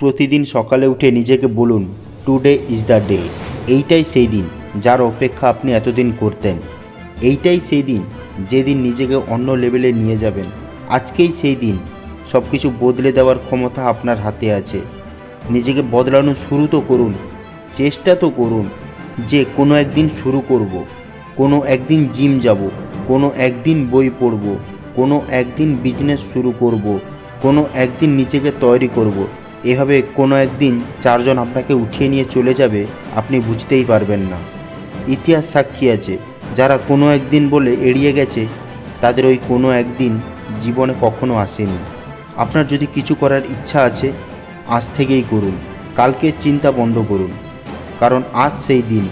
প্রতিদিন সকালে উঠে নিজেকে বলুন টুডে ইজ দ্য ডে এইটাই সেই দিন যার অপেক্ষা আপনি এতদিন করতেন। এইটাই সেই দিন যেদিন নিজেকে অন্য লেভেলে নিয়ে যাবেন। আজকেই সেই দিন। সব কিছু বদলে দেওয়ার ক্ষমতা আপনার হাতে আছে। নিজেকে বদলানো শুরু তো করুন, চেষ্টা তো করুন যে কোনো একদিন শুরু করব। কোনো একদিন জিম যাব, কোনো একদিন বই পড়ব, কোনো একদিন বিজনেস শুরু করব, কোনো একদিন নিজেকে তৈরি করব। এভাবে কোনো একদিন চারজন আপনাকে উঠিয়ে নিয়ে চলে যাবে, আপনি বুঝতেই পারবেন না। ইতিহাস সাক্ষী আছে, যারা কোনো একদিন বলে এড়িয়ে গেছে, তাদের ওই কোনো একদিন জীবনে কখনো আসেনি। আপনার যদি কিছু করার ইচ্ছা আছে, আজ থেকেই করুন, কালকে চিন্তা বন্ধ করুন। কারণ আজ সেই দিন,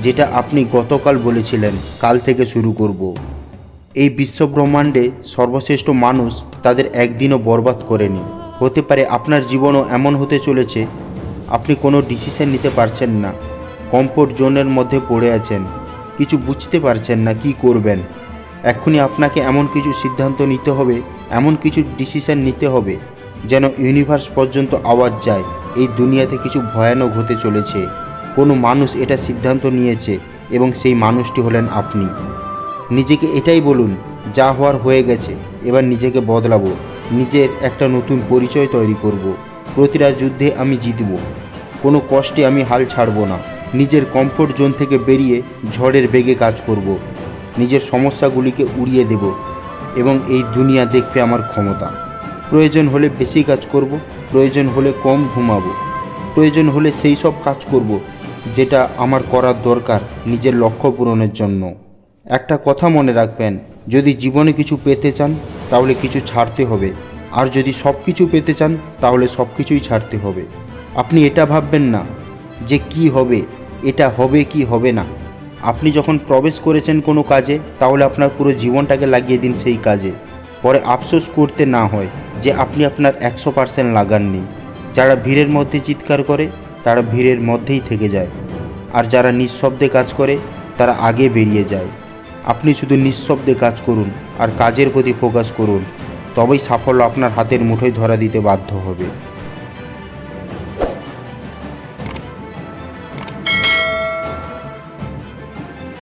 যেটা আপনি গতকাল বলেছিলেন, কাল থেকে শুরু করব। এই বিশ্বব্রহ্মাণ্ডে সর্বশ্রেষ্ঠ মানুষ তাদের একদিনও বরবাদ করেনি। হতে পারে আপনার জীবনও এমন হতে চলেছে, আপনি কোনো ডিসিশন নিতে পারছেন না। কমফোর্ট জোনের মধ্যে পড়ে আছেন, কিছু বুঝতে পারছেন না কি করবেন। এক্ষুনি আপনাকে এমন কিছু সিদ্ধান্ত নিতে হবে, এমন কিছু ডিসিশন নিতে হবে, যেন ইউনিভার্স পর্যন্ত আওয়াজ যায়, এই দুনিয়াতে কিছু ভয়ানক হতে চলেছে। কোনো মানুষ এটা সিদ্ধান্ত নিয়েছে এবং সেই মানুষটি হলেন আপনি। নিজেকে এটাই বলুন, যা হওয়ার হয়ে গেছে, এবার নিজেকে বদলাবো। নিজের একটা নতুন পরিচয় তৈরি করব। প্রতিটা যুদ্ধে আমি জিতব। কোনো কষ্টে আমি হাল ছাড়ব না। নিজের কমফোর্ট জোন থেকে বেরিয়ে ঝড়ের বেগে কাজ করব। নিজের সমস্যাগুলিকে উড়িয়ে দেব এবং এই দুনিয়া দেখবে আমার ক্ষমতা। প্রয়োজন হলে বেশি কাজ করব, প্রয়োজন হলে কম ঘুমাবো। প্রয়োজন হলে সেই সব কাজ করব যেটা আমার করার দরকার নিজের লক্ষ্য পূরণের জন্য। একটা কথা মনে রাখবেন, যদি জীবনে কিছু পেতে চান তাহলে কিছু ছাড়তে হবে। আর যদি সব কিছু পেতে চান, তাহলে সব কিছুই ছাড়তে হবে। আপনি এটা ভাববেন না যে কি হবে, এটা হবে কি হবে না। আপনি যখন প্রবেশ করেছেন কোনো কাজে, তাহলে আপনার পুরো জীবনটাকে লাগিয়ে দিন সেই কাজে। পরে আফসোস করতে না হয় যে আপনি আপনার একশো পার্সেন্ট লাগাননি। যারা ভিড়ের মধ্যে চিৎকার করে, তারা ভিড়ের মধ্যেই থেকে যায়। আর যারা নিঃশব্দে কাজ করে, তারা আগে বেরিয়ে যায়। আপনি শুধু নিঃশব্দে কাজ করুন আর কাজের প্রতি ফোকাস করুন, তবেই সাফল্য আপনার হাতের মুঠোয় ধরা দিতে বাধ্য হবে।